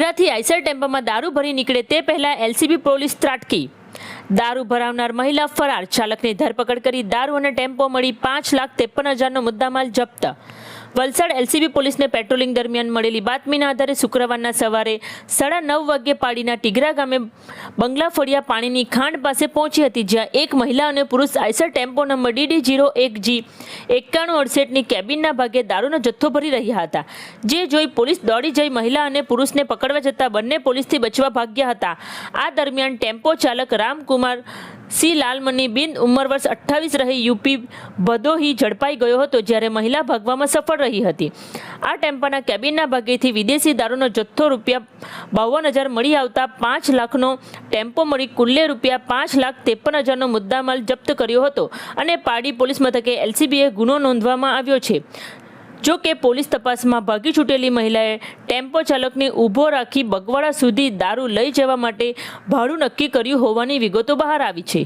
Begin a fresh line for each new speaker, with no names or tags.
બગડાથી Eicher ટેમ્પોમાં દારૂ ભરી નીકળે તે પહેલાં એલસીબી પોલીસ ત્રાટકી. દારૂ ભરાવનાર મહિલા ફરાર. ચાલકની ધરપકડ કરી દારૂ અને ટેમ્પો મળી પાંચ લાખ ત્રેપન હજારનો મુદ્દામાલ જપ્ત. વલસાડ એલસીબી પોલીસને પેટ્રોલિંગ દરમિયાન મળેલી બાતમીના આધારે શુક્રવારના સવારે સાડા નવ વાગ્યે પાડીના ટીગરા ગામે બંગલા ફળિયા પાણીની ખાંડ પાસે પહોંચી હતી, જ્યાં એક મહિલા અને પુરુષ Eicher tempo number DD zero એક જી એકાણું અડસઠની કેબિનના ભાગે દારૂનો જથ્થો ભરી રહ્યા હતા. જે જોઈ પોલીસ દોડી જઈ મહિલા અને પુરુષને પકડવા જતાં બંને પોલીસથી બચવા ભાગ્યા હતા. આ દરમિયાન ટેમ્પો ચાલક રામકુમાર સી લાલમની બિન ઉંમર વર્ષ અઠ્ઠાવીસ રહી યુપી ભદોહી ઝડપાઈ ગયો હતો જ્યારે મહિલા ભાગવામાં સફળ રહી હતી. આ ટેમ્પાના કેબિનના ભાગેથી વિદેશી દારૂનો જથ્થો રૂપિયા બાવન હજાર મળી આવતા પાંચ લાખનો ટેમ્પો મળી કુલ્લે રૂપિયા પાંચ લાખ ત્રેપન હજારનો મુદ્દામાલ જપ્ત કર્યો હતો અને પાડી પોલીસ મથકે એલસીબીએ ગુનો નોંધવામાં આવ્યો છે. જો કે પોલીસ તપાસમાં ભાગી છૂટેલી મહિલાએ ટેમ્પો ચાલકને ઊભો રાખી બગવાડા સુધી દારૂ લઈ જવા માટે ભાડું નક્કી કર્યું હોવાની વિગતો બહાર આવી છે.